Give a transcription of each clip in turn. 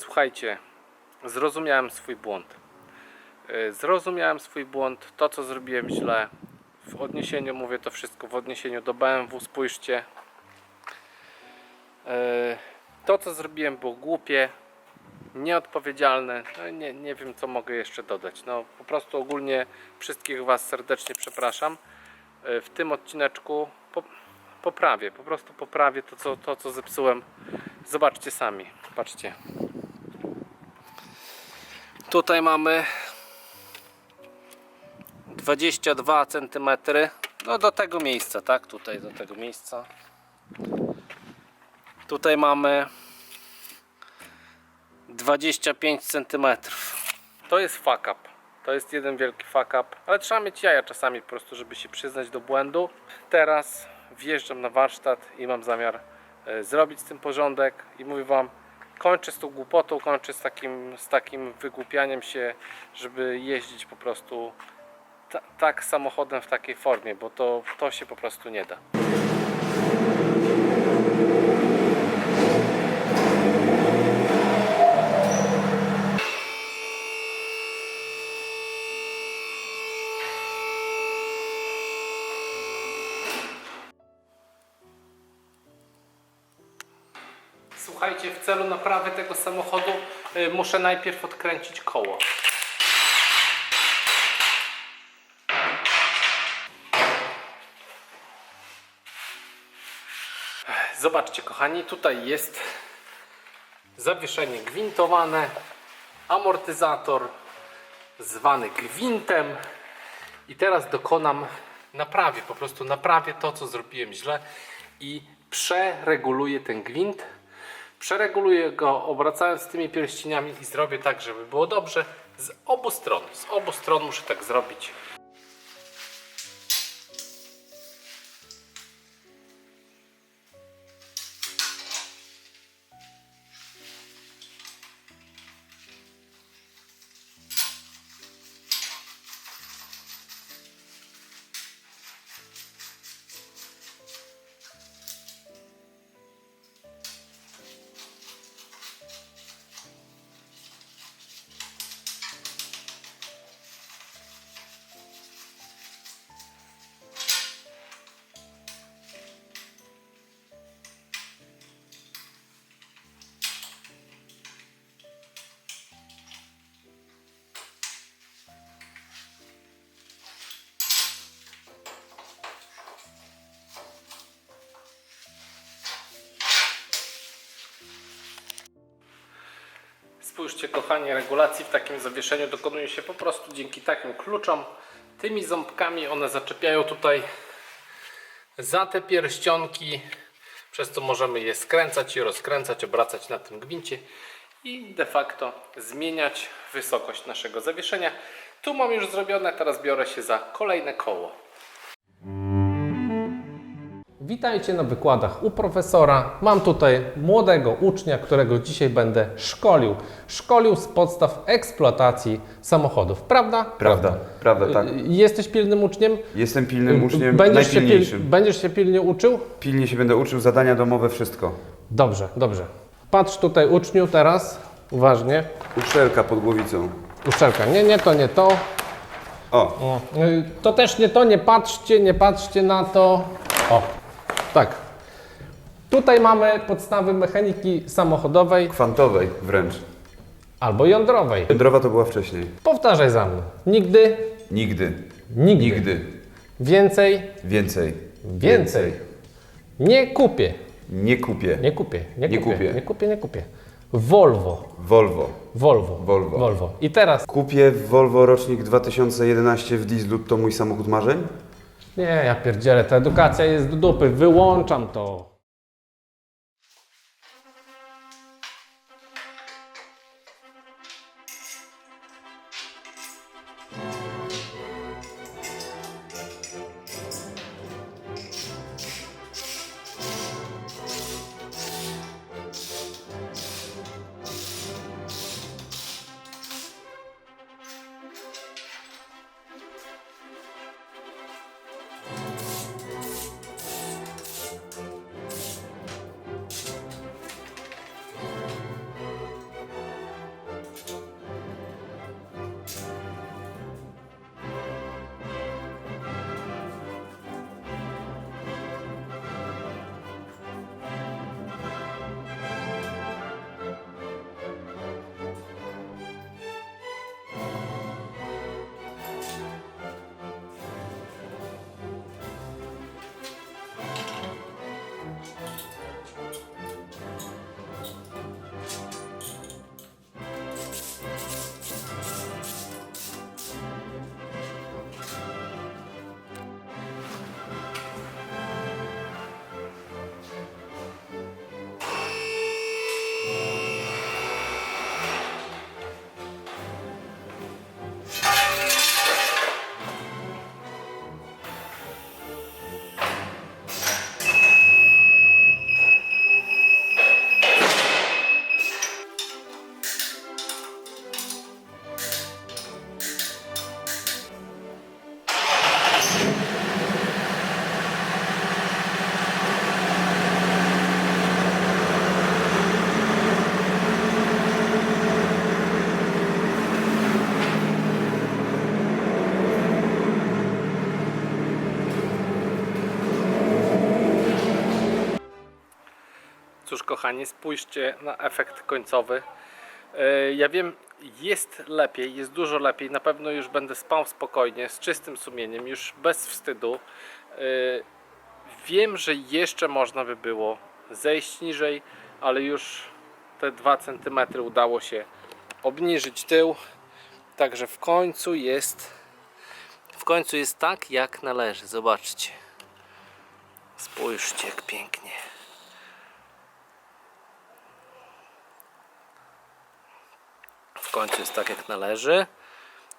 Słuchajcie, zrozumiałem swój błąd. Y, Zrozumiałem swój błąd, to co zrobiłem źle. W odniesieniu, mówię to wszystko, w odniesieniu do BMW, spójrzcie. Y, To co zrobiłem było głupie, nieodpowiedzialne. No, nie, nie wiem co mogę jeszcze dodać. No po prostu ogólnie wszystkich Was serdecznie przepraszam. Y, W tym odcineczku po, poprawię, po prostu poprawię to co, to co zepsułem. Zobaczcie sami, patrzcie. Tutaj mamy 22 cm. No do tego miejsca, tak? Tutaj do tego miejsca. Tutaj mamy 25 cm. To jest fuck up. To jest jeden wielki fuck up, ale trzeba mieć jaja czasami po prostu, żeby się przyznać do błędu. Teraz wjeżdżam na warsztat i mam zamiar e, zrobić z tym porządek i mówię wam, kończę z tą głupotą, kończę z takim, z takim wygłupianiem się, żeby jeździć po prostu ta, tak samochodem w takiej formie, bo to, to się po prostu nie da. Słuchajcie, w celu naprawy tego samochodu y, muszę najpierw odkręcić koło. Zobaczcie kochani, tutaj jest zawieszenie gwintowane, amortyzator zwany gwintem i teraz dokonam naprawy, po prostu naprawię to co zrobiłem źle i przereguluję ten gwint przereguluję go obracając tymi pierścieniami i zrobię tak, żeby było dobrze z obu stron. Z obu stron muszę tak zrobić. Spójrzcie kochani, regulacji w takim zawieszeniu dokonuje się po prostu dzięki takim kluczom. Tymi ząbkami one zaczepiają tutaj za te pierścionki, przez co możemy je skręcać i rozkręcać, obracać na tym gwincie i de facto zmieniać wysokość naszego zawieszenia. Tu mam już zrobione, teraz biorę się za kolejne koło. Witajcie na wykładach u profesora. Mam tutaj młodego ucznia, którego dzisiaj będę szkolił. Szkolił z podstaw eksploatacji samochodów, prawda? Prawda, prawda, tak. Jesteś pilnym uczniem? Jestem pilnym uczniem, będziesz się, pil, będziesz się pilnie uczył? Pilnie się będę uczył, zadania domowe, wszystko. Dobrze, dobrze. Patrz tutaj uczniu teraz, uważnie. Uszczelka pod głowicą. Uszczelka, nie, nie to, nie to. O, O, y, To też nie to, nie patrzcie, nie patrzcie na to. O, tak. Tutaj mamy podstawy mechaniki samochodowej kwantowej wręcz. albo jądrowej. Jądrowa to była wcześniej. Powtarzaj za mną. Nigdy, Nigdy. nigdy. Nigdy. Więcej, Więcej. więcej. Nie kupię. Nie kupię. Nie kupię. Nie Nie kupię. kupię. Nie kupię, nie kupię. Volvo. Volvo. Volvo. Volvo. Volvo. I teraz. Kupię Volvo rocznik 2011 w dieslu, to mój samochód marzeń? Nie, ja pierdzielę, ta edukacja jest do dupy. Wyłączam to. Kochani, spójrzcie na efekt końcowy. E, Ja wiem, jest lepiej, jest dużo lepiej. Na pewno już będę spał spokojnie, z czystym sumieniem, już bez wstydu. E, Wiem, że jeszcze można by było zejść niżej, ale już te 2 cm udało się obniżyć tył. Także w końcu jest w końcu jest tak jak należy. Zobaczcie. Spójrzcie jak pięknie. W końcu jest tak jak należy.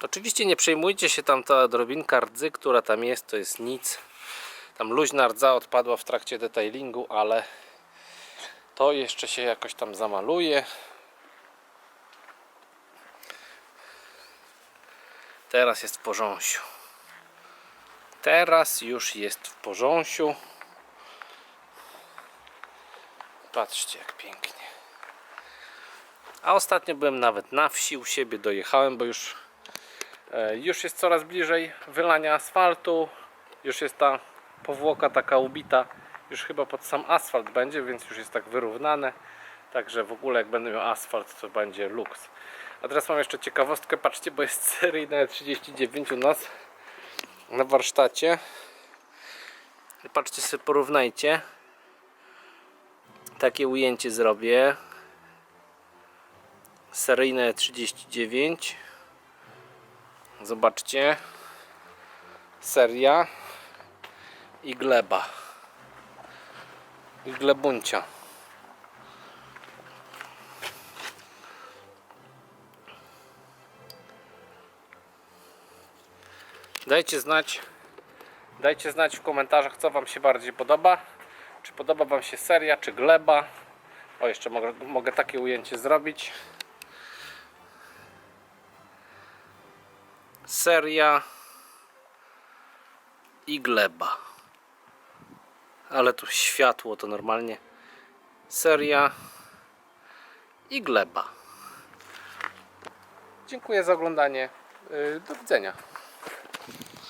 Oczywiście nie przejmujcie się tam ta drobinka rdzy, która tam jest, to jest nic. Tam luźna rdza odpadła w trakcie detailingu, ale to jeszcze się jakoś tam zamaluje. Teraz jest w porząsiu. Teraz już jest w porząsiu. Patrzcie jak pięknie. A ostatnio byłem nawet na wsi u siebie, dojechałem, bo już, e, już jest coraz bliżej wylania asfaltu. Już jest ta powłoka taka ubita, już chyba pod sam asfalt będzie, więc już jest tak wyrównane. Także w ogóle jak będę miał asfalt, to będzie luks. A teraz mam jeszcze ciekawostkę, patrzcie, bo jest seryjne 39 u nas na warsztacie. Patrzcie sobie, porównajcie. Takie ujęcie zrobię. Seryjne 39. Zobaczcie. Seria i gleba. I glebuncia. Dajcie znać, dajcie znać w komentarzach, co Wam się bardziej podoba. Czy podoba Wam się seria, czy gleba. O, jeszcze mogę, mogę takie ujęcie zrobić. Seria i gleba. Ale tu światło to normalnie. Seria i gleba. Dziękuję za oglądanie. Yy, Do widzenia.